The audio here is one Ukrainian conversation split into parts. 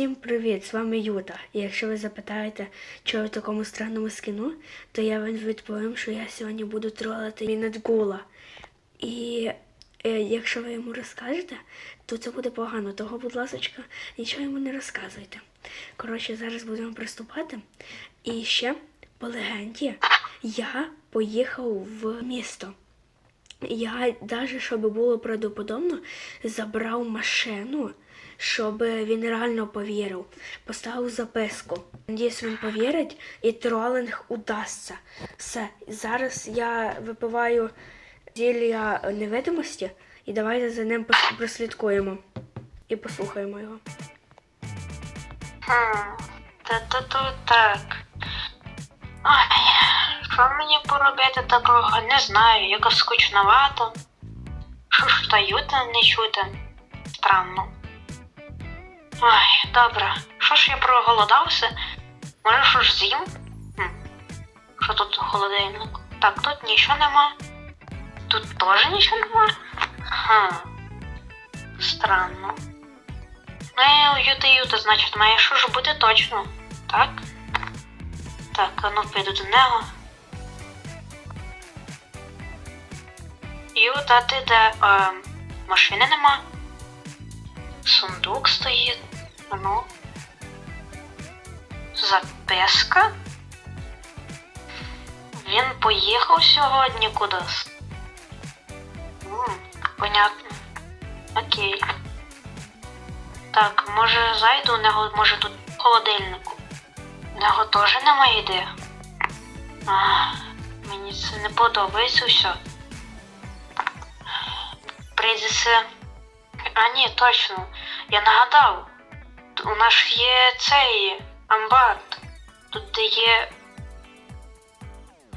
Всім привіт! З вами Юта. І якщо ви запитаєте, чого в такому странному скіну, то я вам відповім, що я сьогодні буду тролити Мінетгула. І е, якщо ви йому розкажете, то це буде погано. Того, будь ласка, нічого йому не розказуйте. Коротше, зараз будемо приступати. І ще по легенді я поїхав в місто. Я навіть, щоб було правдоподобно, забрав машину, щоб він реально повірив. Поставив записку. Надіюсь, він повірить і тролинг удасться. Все, зараз я випиваю зілля невидимості і давайте за ним прослідкуємо і послухаємо його. Та то то так. Ой, що мені поробити такого? Не знаю, якось скучновато. Що ж та не чути? Странно. Ой, добре. Що ж я проголодався? Може, що ж з'їм? Хм. Що тут у холодильнику? Так, тут нічого нема. Тут теж нічого нема. Хм. Странно. Ну, і юта юта, значить, має що ж бути точно. Так? Так, а ну піду до нього. Юта, ти де? Е, машини нема. Сундук стоїть. Ну. Записка. Він поїхав сьогодні кудись. М, понятно. Окей. Так, може зайду нього, може тут в холодильнику. У нього теж немає ідеї. Мені це не подобається все. Прийдеться. А ні, точно. Я нагадав. У нас ж є цей амбар. Тут де є.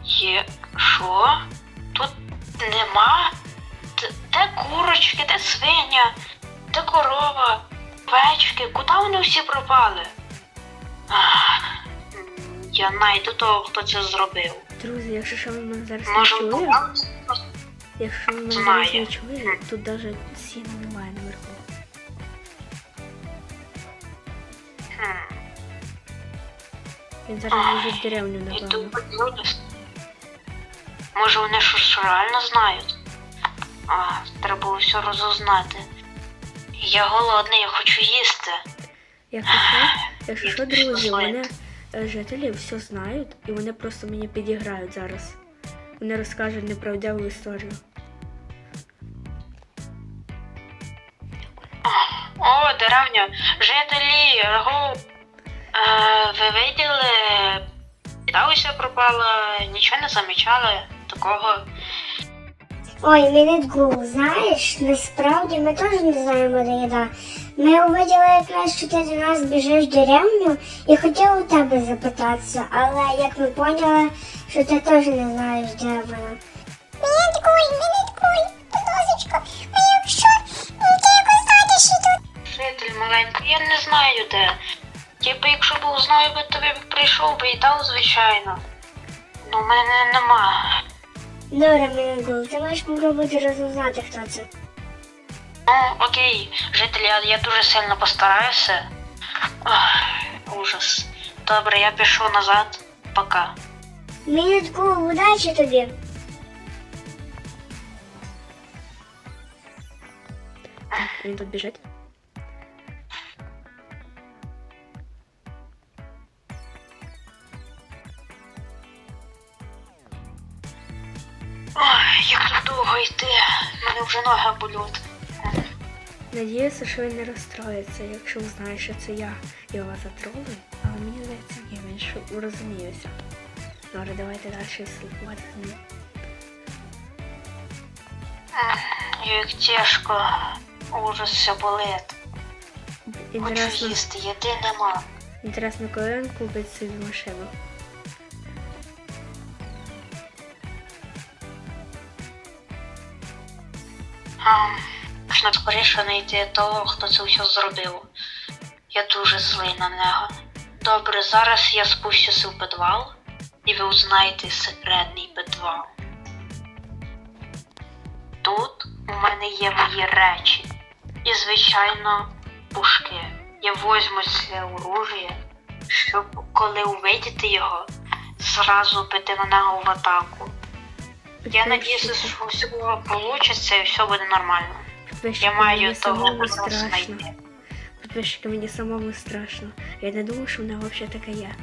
Є. Що? Тут нема? Де курочки, де свиня, де корова, овечки, куди вони всі пропали? Ах, Я найду того, хто це зробив. Друзі, якщо що ви мене зараз не Може, попав? якщо ви мене зараз не чує, тут навіть сіна немає наверху. Він зараз лежить в деревню, напевно. Може вони щось реально знають? А, треба було все розузнати. Я голодний, я хочу їсти. Якщо що, якщо що, друзі, вони е, жителі все знають, і вони просто мені підіграють зараз. Вони розкажуть неправдиву історію. О, деревня, жителі, аго. Е, ви виділи, Дауся пропала, нічого не замічали такого. Ой, Мінетгул, знаєш, насправді ми теж не знаємо, де їда. Ми увиділи якраз, що ти до нас біжиш в деревню і хотіли у тебе запитатися, але як ми поняли, що ти теж не знаєш, де вона. Мінетгул, Мінетгул, будь ласка, а якщо ти якось знайдеш і тут? Житель маленький, я не знаю де. Типу, якщо б знаю, би тобі б прийшов би і дав, звичайно. Ну, в мене нема. Добре, Мінетгул, ти можеш попробувати розузнати, хто це. Ну, окей, житель, я, я дуже сильно постараюся. Ах, ужас. Добре, я пішов назад. Пока. Мінетгул, удачі тобі. Він тут біжить. Довго йти. Мене вже ноги болють. Надіюся, що він не розстроїться, якщо узнає, що це я його затролив, але мені здається, ні, він що розуміється. Добре, давайте далі слідкувати за ним. Як тяжко. Ужас все болить. Хочу їсти, їди нема. інтересно, коли він купить собі машину. Можна скоріше знайти того, хто це все зробив. Я дуже злий на нього. Добре, зараз я спущуся в підвал, і ви узнаєте секретний підвал. Тут у мене є мої речі. І, звичайно, пушки. я возьму це оружие, щоб коли увидіте його, зразу піти на нього в атаку. Я надіюся, що все вийде і все буде нормально. Підписчики, Я маю того страшно. знайти. Підписчики, мені самому страшно. Я не думав, що вона взагалі така є.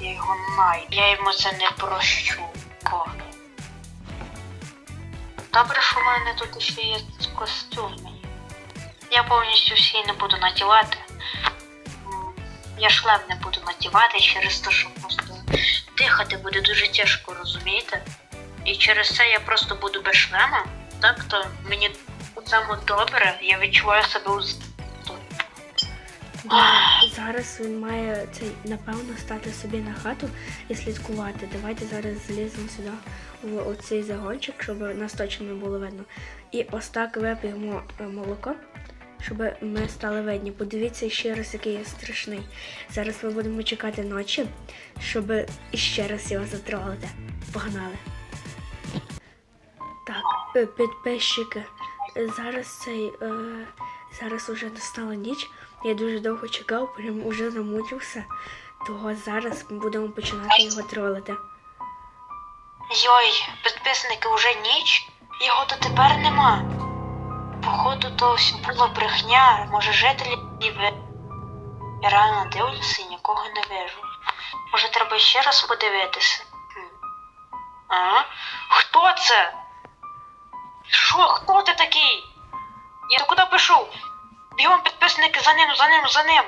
Я його маю. Я йому це не прощу. О. Добре, що в мене тут ще є костюм. Я повністю всі не буду надівати. Я шлем не буду надівати через те, що просто дихати буде дуже тяжко, розумієте? І через це я просто буду без шлема. Так то мені у цьому добре, я відчуваю себе у Да, зараз він має цей, напевно, стати собі на хату і слідкувати. Давайте зараз заліземо сюди в оцей загончик, щоб нас точно не було видно. І ось так вип'ємо е, молоко, щоб ми стали видні. Подивіться ще раз, який я страшний. Зараз ми будемо чекати ночі, щоб іще раз його затролити. Погнали. Так, е, підписчики. Зараз цей. Е, зараз уже настала ніч. Я дуже довго чекав, прям уже замучився. Того зараз ми будемо починати його тролити. Йой, підписники вже ніч, його дотепер нема. Походу, то все було брехня, може жителі. Я реально дивлюся і нікого не вижу. Може треба ще раз подивитися. А? Хто це? Що, хто ти такий? Я куди пішов? Бігом підписники за ним, за ним, за ним.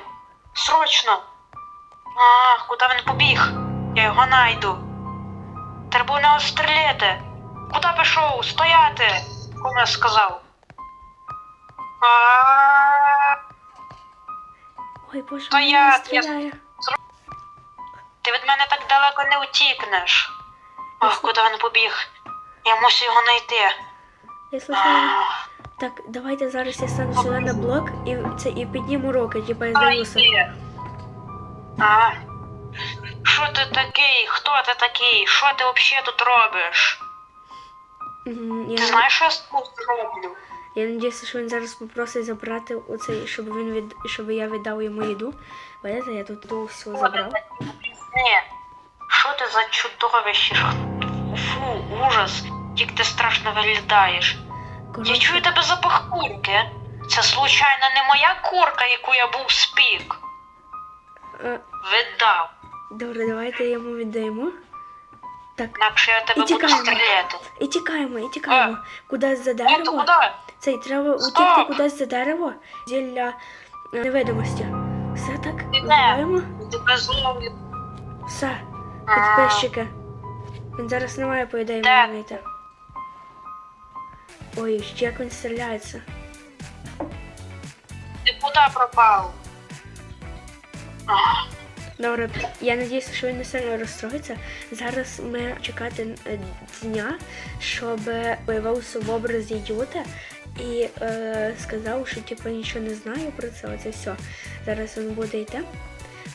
Срочно. А, куди він побіг? Я його найду. Треба не стріляти. Куди пішов? Стояти! Кому я сказав? Ой, боже, То я- стріляє. Ти від мене так далеко не утікнеш. Ох, куди він побіг? Я мусю його знайти. Я. А, Так, давайте зараз я стану сюди на блок і це і підніму руки, типа я здаюся. Айде. А? Що ти такий? Хто ти такий? Що ти взагалі тут робиш? Мгм, Ти Я, знаєш, що я тут роблю? Я надіюся, що він зараз попросить забрати оцей, щоб він від щоб я віддав йому їду. Бачите, я тут ту всю забрав. Ні. Що ти за чудовище? Фу, ужас. Як ти страшно виглядаєш. Я чую тебе запах курки. Це случайно не моя курка, яку я був спік. е, Видав. добре, давайте йому віддаємо. Так, Інакше я тебе І буду тікаємо. стріляти. і тікаємо, і тікаємо. Кудись за Ой, то дерево. куди? Цей треба Стоп! утікти кудись за дерево для е, невидимості. Все так, Іде. вбиваємо. Тебе. Все, підписчики. Він зараз не має, по ідеї, Де? мене знайти. Ой, ще як він стріляється. Ти куди пропав? Ах, Добре, я надіюся, що він не сильно розстроїться. Зараз ми чекати е, дня, щоб появився в образі Юта і е, сказав, що типу нічого не знаю про це. Оце все. Зараз він буде йти.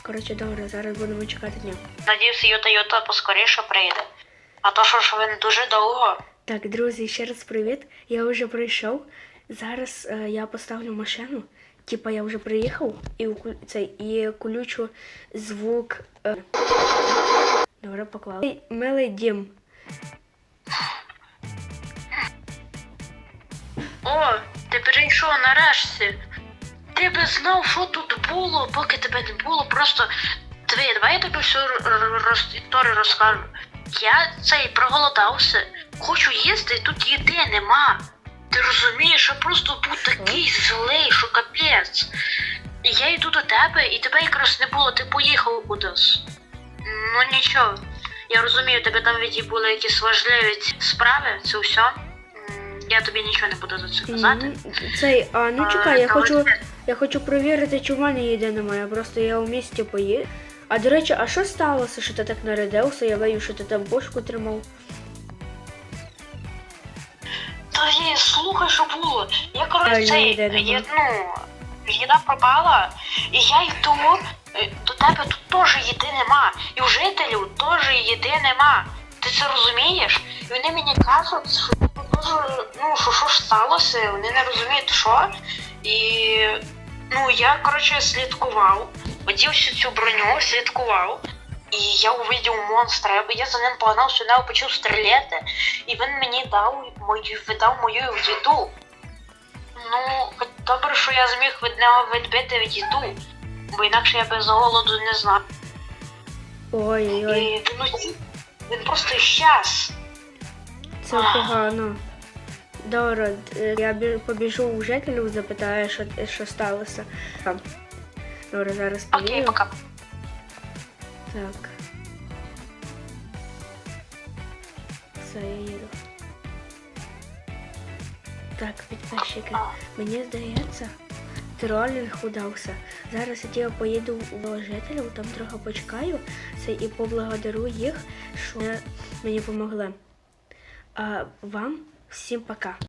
Коротше, добре, зараз будемо чекати дня. Надіюся, Юта Юта поскоріше прийде. А то що ж він дуже довго. Так, друзі, ще раз привіт. Я вже прийшов. Зараз е, я поставлю машину. Типа я вже приїхав і цей і включу звук. Е, добре, поклав. Ей, Милий дім. О, ти прийшов нарешті. Ти би знав, що тут було, поки тебе не було. Просто диви, давай я тобі всю історію розкажу. Я цей проголодався, хочу їсти, тут їди нема. Ти розумієш, я просто був такий злий, що капець. І я йду до тебе, і тебе якраз не було, ти поїхав кудись. Ну нічого. Я розумію, тебе там були якісь важливі справи, це все. Я тобі нічого не буду за це казати. Цей, а ну А, я хочу, це. я хочу провірити, чи в мене їди немає. Просто я у місті поїду. А до речі, а що сталося, що ти так нарядився? Я вию, що ти там пушку тримав. Та слухай, що було. Я коротше цей, є, ну, їда пропала, і я йду, е, до тебе тут теж їди нема. І у жителів теж їди нема. Ти це розумієш? І вони мені кажуть, що типу, ну, що що ж сталося, вони не розуміють, що. І ну я коротше слідкував, одів всю цю броню, слідкував. І я увидів монстра, я за ним погнав сюди, почав стріляти, і він мені дав мою видав мою їду. Ну, добре, що я зміг від нього відбити їду, бо інакше я без голоду не знав. Ой-ой-ой, І він, ут- він просто щас. це погано. Добре, е, я бі- побіжу у жителів, запитаю, що, що сталося. Там. Добре, зараз Окей, поїду. пока. Так. Все, я їду. Так, підписчики. Мені здається, тролінг удався. Зараз я поїду до жителів, там трохи почекаю це і поблагодарю їх, що мені допомогли. А вам всім пока.